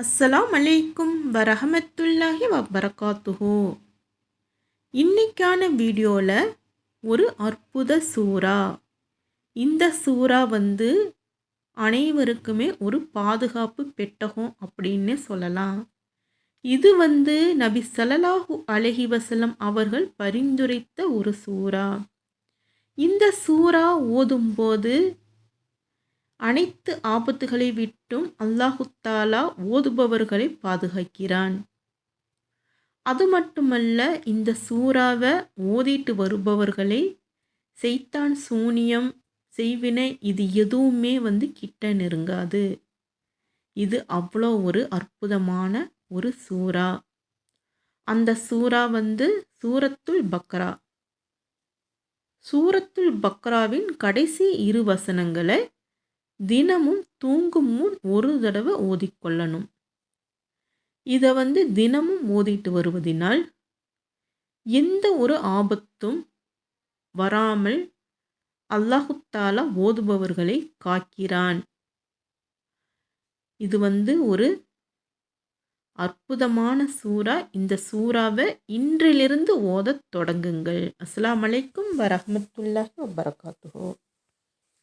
அஸ்ஸலாம் அலைக்கும் வரஹமத்துல்லாஹி வபரகாத்துஹு. இன்னைக்கான வீடியோவில் ஒரு அற்புத சூறா. இந்த சூறா வந்து அனைவருக்குமே ஒரு பாதுகாப்பு பெட்டகம் அப்படின்னு சொல்லலாம். இது வந்து நபி சலலாஹு அலஹி வசலம் அவர்கள் பரிந்துரைத்த ஒரு சூறா. இந்த சூறா ஓதும்போது அனைத்து ஆபத்துகளை விட்டும் அல்லாஹுத்தாலா ஓதுபவர்களை பாதுகாக்கிறான். அது மட்டுமல்ல இந்த சூறாவை ஓதிட்டு வருபவர்களை செய்தான் சூனியம் செய்வினை இது எதுவுமே வந்து கிட்ட நெருங்காது. இது அவ்வளோ ஒரு அற்புதமான ஒரு சூறா. அந்த சூறா வந்து சூரத்துல் பக்ரா. சூரத்துல் பக்ராவின் கடைசி இரு வசனங்களை தினமும் தூங்கும் முன் ஒரு தடவை ஓதிக்கொள்ளணும் இதை வந்து தினமும் ஓதிட்டு வருவதினால் எந்த ஒரு ஆபத்தும் வராமல் அல்லாஹுத்தாலா ஓதுபவர்களை காக்கிறான். இது வந்து ஒரு அற்புதமான சூறா. இந்த சூறாவை இன்றிலிருந்து ஓதத் தொடங்குங்கள். அஸ்லாம் வலைக்கும் வரஹமத்துல்லாஹி வபரகாத்துஹோ.